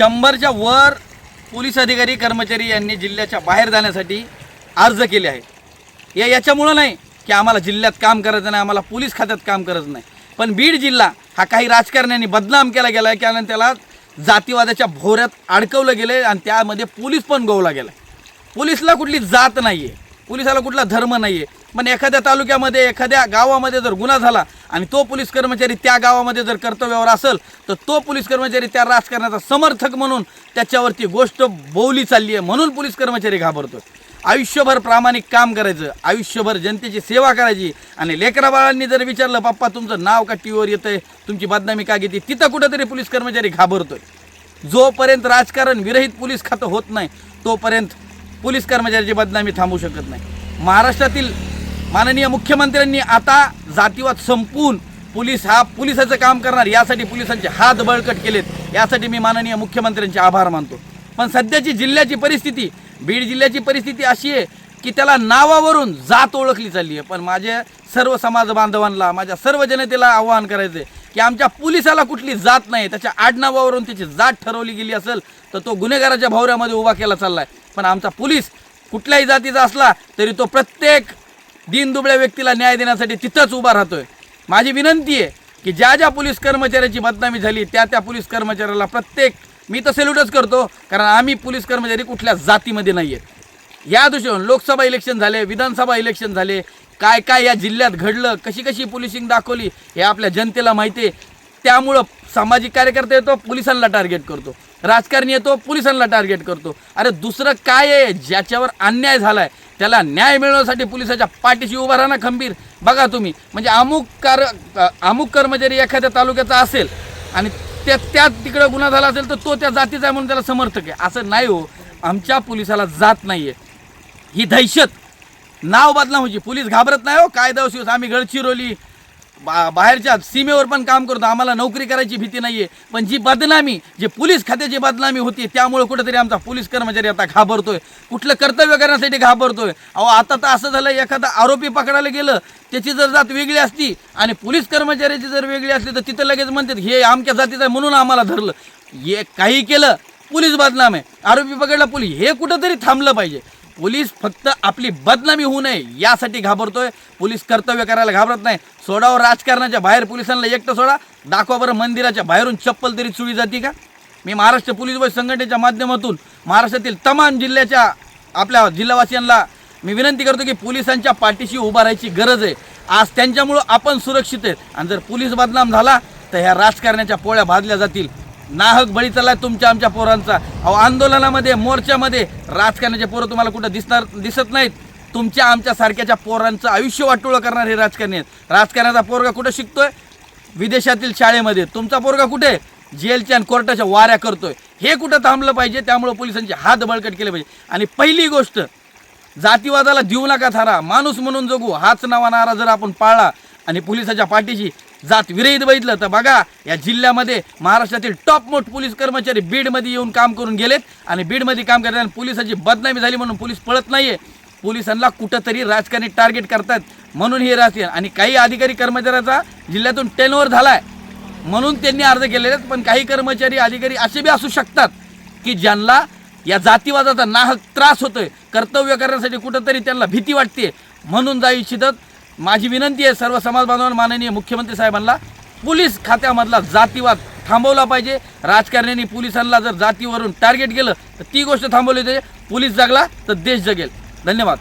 शंभरच्या वर पोलीस अधिकारी कर्मचारी यांनी जिल्ह्याच्या बाहेर जाण्यासाठी अर्ज केले आहेत. या याच्यामुळं नाही की आम्हाला जिल्ह्यात काम करायचं नाही आम्हाला पोलीस खात्यात काम करायचं नाही. पण बीड जिल्हा हा काही राजकारण्यांनी बदनाम केला गेला आहे कारण त्याला जातीवादाच्या भोऱ्यात अडकवलं गेलं आहे आणि त्यामध्ये पोलीस पण गोवला गेला पोलिसला कुठली जात नाही आहे पोलिसाला कुठला धर्म नाही आहे पण एखाद्या तालुक्यामध्ये एखाद्या गावामध्ये जर गुन्हा झाला आणि तो पोलीस कर्मचारी त्या गावामध्ये जर कर्तव्यावर असेल तर तो पोलीस कर्मचारी त्या राजकारणाचा समर्थक म्हणून त्याच्यावरती गोष्ट बोवली चालली आहे म्हणून पोलीस कर्मचारी घाबरतो आयुष्यभर प्रामाणिक काम करायचं आयुष्यभर जनतेची सेवा करायची आणि लेकराबाळांनी जर विचारलं पप्पा तुमचं नाव का टी व्हीवर आहे तुमची बदनामी का घेते? तिथं कुठंतरी पोलीस कर्मचारी घाबरतोय. जोपर्यंत राजकारण विरहित पोलीस खातं होत नाही तोपर्यंत पोलीस कर्मचाऱ्याची बदनामी थांबू शकत नाही. महाराष्ट्रातील माननीय मुख्यमंत्र्यांनी आता जातीवाद संपून पोलीस हा पोलिसाचं काम करणार यासाठी पोलिसांचे हात बळकट केलेत. यासाठी मी माननीय मुख्यमंत्र्यांचे आभार मानतो. पण सध्याची जिल्ह्याची परिस्थिती बीड जिल्ह्याची परिस्थिती अशी आहे की त्याला नावावरून जात ओळखली चालली आहे. पण माझ्या सर्व समाज बांधवांना माझ्या सर्व जनतेला आवाहन करायचं आहे की आमच्या पोलिसाला कुठली जात नाही त्याच्या आडनावावरून त्याची जात ठरवली गेली असेल तर तो गुन्हेगाराच्या भावऱ्यामध्ये उभा केला चाललाय. पण आमचा पोलीस कुठल्याही जातीचा असला तरी तो प्रत्येक दीनदुबळ्या व्यक्तीला न्याय देण्यासाठी तिथंच उभा राहतोय. माझी विनंती आहे की ज्या ज्या पोलीस कर्मचाऱ्याची बदनामी झाली त्या त्या पोलीस कर्मचाऱ्याला प्रत्येक मी तर सेल्यूटच करतो कारण आम्ही पोलीस कर्मचारी कुठल्या जातीमध्ये नाही आहेत या दृष्टीने लोकसभा इलेक्शन झाले विधानसभा इलेक्शन झाले काय काय या जिल्ह्यात घडलं कशी कशी पोलिसिंग दाखवली हे आपल्या जनतेला माहिती आहे. त्यामुळं सामाजिक कार्यकर्ता येतो पोलिसांना टार्गेट करतो. राजकारणी येतो पोलिसांना टार्गेट करतो. अरे दुसरं काय आहे? ज्याच्यावर अन्याय झाला आहे त्याला न्याय मिळवण्यासाठी पोलिसाच्या पाठीशी उभा राहणं खंबीर. बघा तुम्ही म्हणजे अमुक कार अमुक कर्मचारी एखाद्या तालुक्याचा असेल आणि त्या त्या तिकडं गुन्हा झाला असेल तर तो त्या जातीचा आहे म्हणून त्याला समर्थक आहे. असं नाही हो आमच्या पोलिसाला जात नाही आहे ही दहशत. नाव बदनाम म्हणजे पोलीस घाबरत नाही हो. कायदा शिवस आम्ही गडचिरोली बा बाहेरच्या सीमेवर पण काम करतो. आम्हाला नोकरी करायची भीती नाही आहे पण जी बदनामी जे पोलीस खात्याची बदनामी होती त्यामुळे कुठेतरी आमचा पोलीस कर्मचारी आता घाबरतोय. कुठलं कर्तव्य करण्यासाठी घाबरतोय. अहो आता तर असं झालं एखादा आरोपी पकडायला गेलं त्याची जर जात वेगळी असती आणि पोलीस कर्मचाऱ्याची जर वेगळी असली तर तिथं लगेच म्हणतात हे आमच्या जातीचं म्हणून आम्हाला धरलं. हे काही केलं पोलीस बदनाम आहे. आरोपी पकडला पोलीस. हे कुठंतरी थांबलं पाहिजे. पोलीस फक्त आपली बदनामी होऊ नये यासाठी घाबरतोय. पोलीस कर्तव्य करायला घाबरत नाही. सोडावं राजकारणाच्या बाहेर पोलिसांना एकटं सोडा. दाखवा बरं मंदिराच्या बाहेरून चप्पल तरी चुळी जाते का? मी महाराष्ट्र पोलीस बल संघटनेच्या माध्यमातून महाराष्ट्रातील तमाम जिल्ह्याच्या आपल्या जिल्हावासियांना मी विनंती करतो की पोलिसांच्या पाठीशी उभा राहायची गरज आहे. आज त्यांच्यामुळं आपण सुरक्षित आहेत. आणि जर पोलीस बदनाम झाला तर ह्या राजकारण्याच्या पोळ्या भाजल्या जातील. नाहक बळी चाललाय तुमच्या आमच्या पोरांचा. अहो आंदोलनामध्ये मोर्चामध्ये राजकारणाचे पोरं तुम्हाला कुठं दिसणार दिसत नाहीत. तुमच्या आमच्या सारख्याच्या पोरांचं आयुष्य वाटोळं करणार हे राजकारणी आहेत. राजकारणाचा पोरगा कुठं शिकतोय? विदेशातील शाळेमध्ये. तुमचा पोरगा कुठे? जेलच्या आणि कोर्टाच्या वाऱ्या करतोय. हे कुठं थांबलं पाहिजे? त्यामुळं पोलिसांचे हात बळकट केले पाहिजे. आणि पहिली गोष्ट जातीवादाला देऊ नका थारा. माणूस म्हणून जगू. हाच नावा नारा जर आपण पाळला आणि पोलिसाच्या पाठीशी जात विरहित बघितलं तर बघा या जिल्ह्यामध्ये महाराष्ट्रातील टॉप मोठ पोलीस कर्मचारी बीडमध्ये येऊन काम करून गेलेत आणि बीडमध्ये काम करतात पोलिसाची बदनामी झाली म्हणून पोलीस पळत नाहीये. पोलिसांना कुठंतरी राजकारणी टार्गेट करतात म्हणून हे राजकीय आणि काही अधिकारी कर्मचाऱ्याचा जिल्ह्यातून टेनओव्हर झालाय म्हणून त्यांनी अर्ज केलेले आहेत. पण काही कर्मचारी अधिकारी असे बी असू शकतात की ज्यांना या जातीवादाचा नाहक त्रास होतोय. कर्तव्य करण्यासाठी कुठंतरी त्यांना भीती वाटते म्हणून जाऊ इच्छितात माझी विनंती आहे सर्व समाज बांधवांना माननीय मुख्यमंत्री साहेबांना पोलीस खात्यामधला जातीवाद थांबवला पाहिजे. राजकारण्यांनी पोलिसांना जर जातीवरून टार्गेट केलं तर ती गोष्ट थांबवली पाहिजे. पोलीस जगला तर देश जगेल. धन्यवाद.